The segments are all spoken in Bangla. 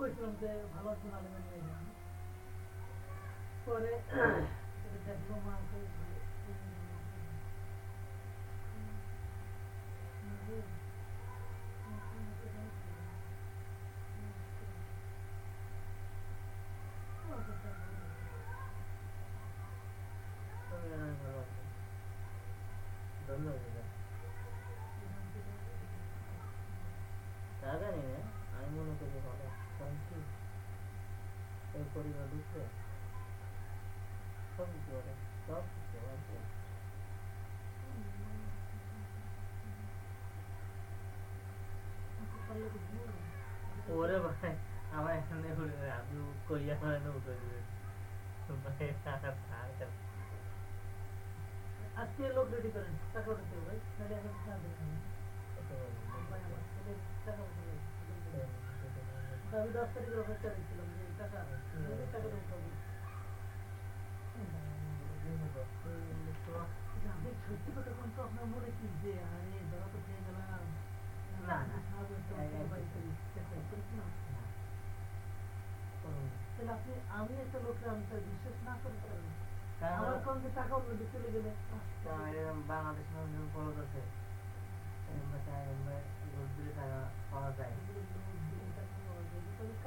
করেছিলাম যে ভালো একজন আলেমের মেয়ে যান পরে এটা দেখলো মা তো যে- তুমি অনেক ভালো আছো। ধন্যবাদ দিদা। তা জানি না আমি কি? এই পরিবার সব করে সব কিছু ওরে? ভাই আমার এখানে ঘুরে ঘুরে আপনি কইয়া মানে উঠে দিবে ভাই থাক আজকে লোক রেডি করেন। টাকা হবে। নাহলে এখন আমি দশ তারিখের অপেক্ষা দিচ্ছিলাম যে টাকা টাকা উঠাতে হবে আমি সত্যি কথা কোন আপনার মনে কি যে আরে ধরা তো পেয়ে গেলাম না, না। এই- এই- বাড়িতে চেষ্টা তাহলে আপনি আমি একটা লোককে আমি তার বিশ্বাস না করতে আমার টাকা অন্য চলে গেলে বাংলাদেশ টাকা পাওয়া যায়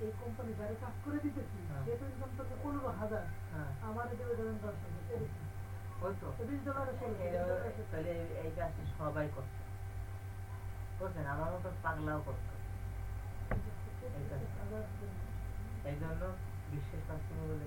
এই কোম্পানি যারা কাজ করে দিতেছি হ্যাঁ। যেহেতু ইনকাম করছে পনেরো হাজার হ্যাঁ। আমার দেবে ধরেন দশ হাজার তো তো। এই- কাজটা সবাই করছে। করছেন আমার মতো পাগলাও করতো এই জন্য বিশ্বাস পাচ্ছি বলে